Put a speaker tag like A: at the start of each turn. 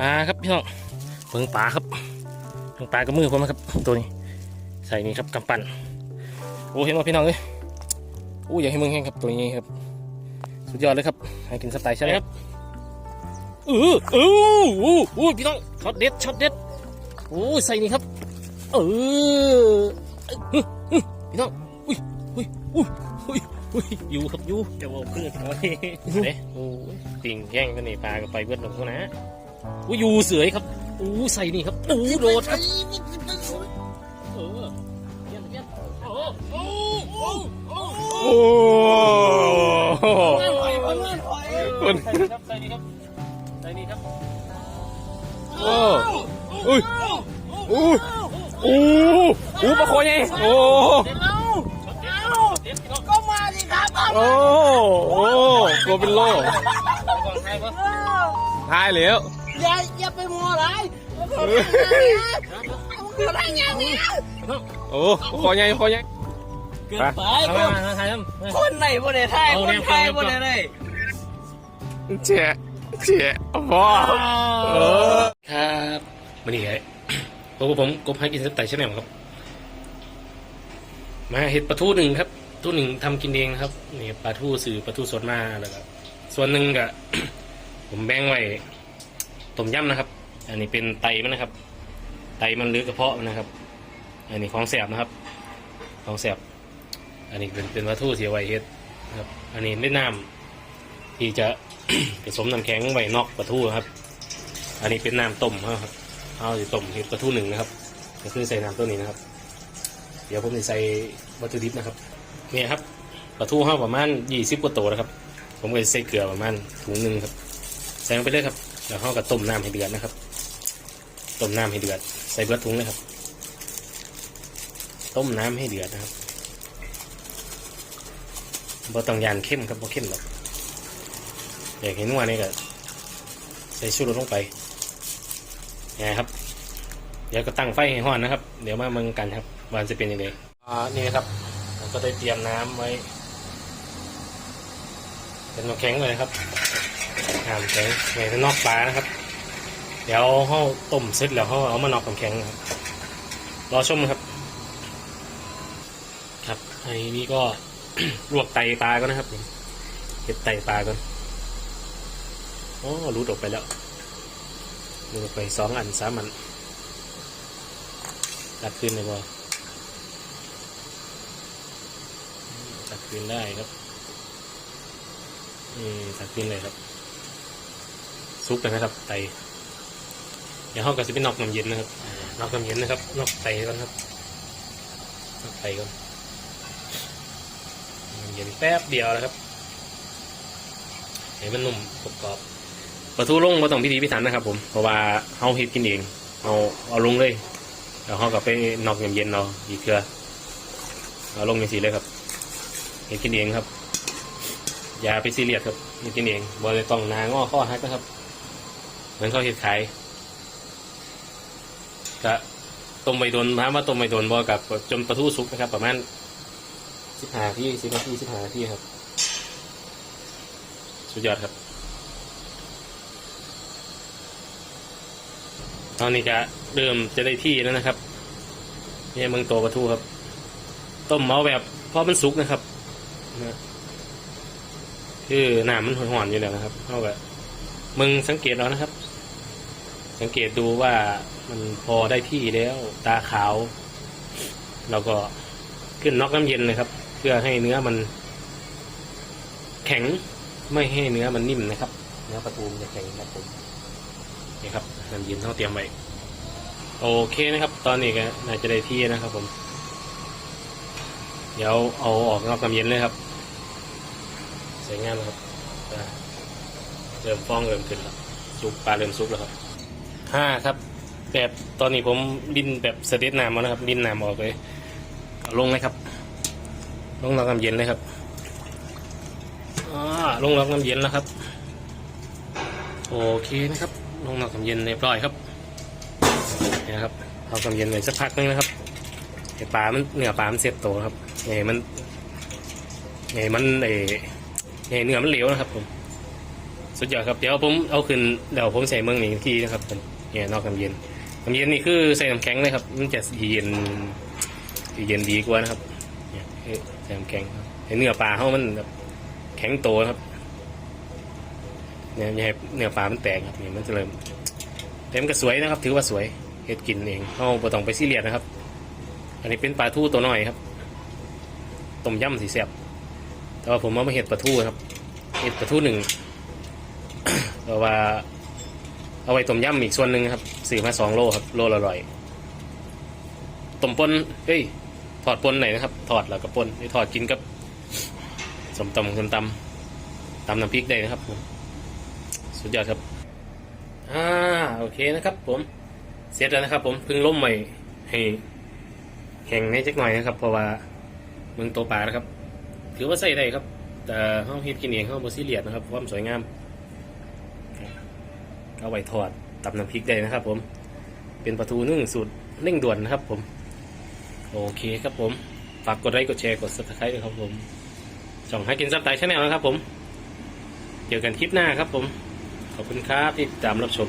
A: ปลาครับพี่น้องเบิ่งปลาครับเบิ่งปลากับมือผมนะครับตัวนี้ใส่นี่ครับกำปั้นโอ้เห็นว่าพี่น้องเลยโอ้อยากให้มึงแห้งครับตัวนี้ครับ สุดยอดเลยครับให้กินสไตล์ใช่ไหมครับเออเออโอ้โอ้พี่น้องช็อตเด็ดช็อตเด็ดโอ้ใส่นี่ครับเออพี่น้องอุ้ยอุ้ยอุ้ยอุ้ยอุ้ยอยู่ครับอยู่จะบอกเพื่อนเขาเนี่ยเด้โอ้ยติ่งแย่งกันนี่ปลากับไปเบิดลงเขานะ อุ้ยูเสือยครับอู้ใส่นี่ครับอู้โดดครับเออเยี่ยมเยี่ยมโอ้โอ้โอ้โอ้โอ้คนใส่นี่ครับใส่นี่ครับใส่นี่ครับโอ้อุ้ยอุ้ยโอ้โอ้ปลาโคยไงโอ้
B: ก็มาดิครับ
A: โอ้โอ้โกเป็นโลทายแล้ว
B: อย่าอย่าไปมัวไรอะไรอย่างนี้
A: โอ้คอใหญ่คอใหญ่
B: เกินไป
A: ไปมามาถ่ายน้ำ
B: คนไหนบนไหนไทยคนไทยบนไหนไหน
A: เจ๊เจ๊พ่อเออครับมันนี่ไงผมผมกบให้กินสไตล์ชาแนลครับ มาเห็ดปลาทูหนึ่งครับทูหนึ่งทำกินเองครับนี่ปลาทูสื่อปลาทูสดมาแล้วก็ส่วนหนึ่งก็ผมแบ่งไว้ ต้มยำนะครับ อันนี้เป็นไตมันนะครับ ไตมันหรือกระเพาะนะครับ อันนี้ของแสบนะครับ ของแสบอันนี้เป็นเป็นปลาทูเสียไวเฮ็ดนะครับ อันนี้เล่นน้ำที่จะผสมน้ำแข็งไว้นอกปลาทูครับ อันนี้เป็นน้ำต้มครับเอาสิต้มเห็ดปลาทูหนึ่งนะครับก็คือใส่น้ำตัวนี้นะครับ เดี๋ยวผมจะใส่วัตถุดิบนะครับเนี่ยครับปลาทูห้าประมาณยี่สิบกว่าตัวนะครับ ผมก็จะใส่เกลือประมาณถุงหนึ่งครับ ใส่ลงไปเลยครับ แล้วห้าก็ต้มน้ำให้เดือดนะครับ ต้มน้ำให้เดือด ใส่เบิดถุงเลยครับ ต้มน้ำให้เดือดนะครับบ่ต้องยานเข้มครับบ่เข้มหรอกอยากเห็นว่านี่ก็ใส่ชูรสลงไปนี่ครับ เดี๋ยวก็ตั้งไฟให้ห้อนนะครับ เดี๋ยวมาเมืองกันครับวันจะเป็นยังไงอ่านี่ครับผมก็ได้เตรียมน้ำไว้ เป็นน้ำแข็งเลยครับ น้ำแข็งในนอกปลานะครับ เดี๋ยวเขาต้มเสร็จแล้วเขาเอามานอกน้ำแข็งนะครับรอชมครับ ครับอันนี้ก็ลวกไตปลาก็นะครับเก็บไตปลาก่อนอ๋อรูดออกไปแล้วรูดออกไปสองอันสามอันตัดคืนเลยบ่ตัดคืนได้ครับนี่ตัดคืนเลยครับ ซุปเลยนะครับไตเดี๋ยวห้องก็จะเป็นนอกน้ำเย็นนะครับนอกน้ำเย็นนะครับนอกไตก่อนครับนอกไตก่อนน้ำเย็นแป๊บเดียวนะครับให้มันนุ่มกรอบปลาทูลงมาต้องพิธีพิถันนะครับผมเพราะว่าเฮาเฮ็ดกินเองเอาเอาลงเลยแล้วเขาก็ไปนอกเย็นๆเราอีกเทือเอาลงในสีเลยครับเห็นกินเองครับอย่าไปซีเรียสครับเห็นกินเองบอเลยต้องนางอข้อฮักนะครับ มือนเขาเห็ดขายก็ต้มใบโดนถามว่าต้มใบโดนบอกับจนปลาทูสุกนะครับ ประมาณสิบห้าที่สิบนาทีสิบห้านาทีครับ สุดยอดครับตอนนี้จะเริ่มจะได้ที่แล้วนะครับเนี่ยเมืองโตปลาทูครับ ต้มเมาแบบพอมันสุกนะครับนะคือหนามันหอนๆอยู่แล้วนะครับเท่ากับมึงสังเกตเอานะครับ สังเกตดูว่ามันพอได้ที่แล้วตาขาว เราก็ขึ้นน็อกน้ำเย็นเลยครับ เพื่อให้เนื้อมัน แข็งไม่ให้เนื้อมันนิ่มนะครับ เนื้อปลาทูมันจะแข็งครับผมนี่ครับน้ำเย็นเขาเตรียมไว้โอเคนะครับ ตอนนี้ก็น่าจะได้ที่นะครับ ผม เดี๋ยวเอาออกนอกน้ำเย็นเลยครับสวยงามครับเริ่มฟองเริ่มขึ้นแล้วซุปปลาเริ่มซุปแล้วครับ ห้าครับแบบตอนนี้ผมดินแบบเสด็จน้ำมานะครับ ดินน้ำออกเลยเอาลงเลยครับ ลงนอกน้ำเย็นเลยครับอ่าลงนอกน้ำเย็นแล้วครับ โอเคนะครับ ลงนอกน้ำเย็นเรียบร้อยครับนี่นะครับเอากำเย็นไว้สักพักนึงนะครับไอ้ปลามันเนื้อปลามันเสียบโตครับไงมันไงมันไอ้ไงเนื้อมันเหลวนะครับผมสุดยอดครับเดี๋ยวผมเอาขึ้นเดี๋ยวผมใส่เมืองนี้อีกทีนะครับผม เนี่ยนอกน้ำเย็นน้ำเย็นนี่คือใส่น้ำแข็งเลยครับ มันจะเย็นเย็นดีกว่านะครับเนี่ยใส่น้ำแข็งครับเนื้อปลาเขามันแบบแข็งโตครับเนี่ยเนื้อปลามันแตกครับเนี่ยมันจะเริ่มแต่มันก็สวยนะครับ ถือว่าสวยเฮ็ดกินเองเขาบ่ต้องไปซีเรียสนะครับ อันนี้เป็นปลาทูตัวน้อยครับต้มยำสีแซ่บแต่ว่าผมเอามาเห็ดปลาทูครับเห็ดปลาทูหนึ่งเพราะว่า เอาไว้ต้มยำอีกส่วนหนึ่งครับซื้อมาสองโลครับโลละร้อยต้มปนเฮ้ยถอดปนหน่อยนะครับ ถอดแล้วก็ปนไม่ถอดกินกับสมตำสมตำตำน้ำพริกได้นะครับผมสุดยอดครับอ่าโอเคนะครับ ผมเสร็จแล้วนะครับ ผมพิ่งล้มใหม่ให้แข็งในจักหน่อยนะครับ เพราะว่าเมืองโตปลานะครับ ถือว่าใส่ได้ครับ แต่ห้องเฮ็ดกินเองห้องบซิเลียสนะครับความสวยงาม เอาไว้ทอดตับน้ำพริกได้นะครับ ผม เป็นปลาทูนึ่งสูตรเร่งด่วนนะครับ ผม โอเคครับผม ฝากกดไลค์กดแชร์กดซับสไครต์ด้วยครับผมช่องให้กินซับไตชาแนลนะครับ ผม เจอกันคลิปหน้าครับ ผม ขอบคุณครับที่ตามรับชม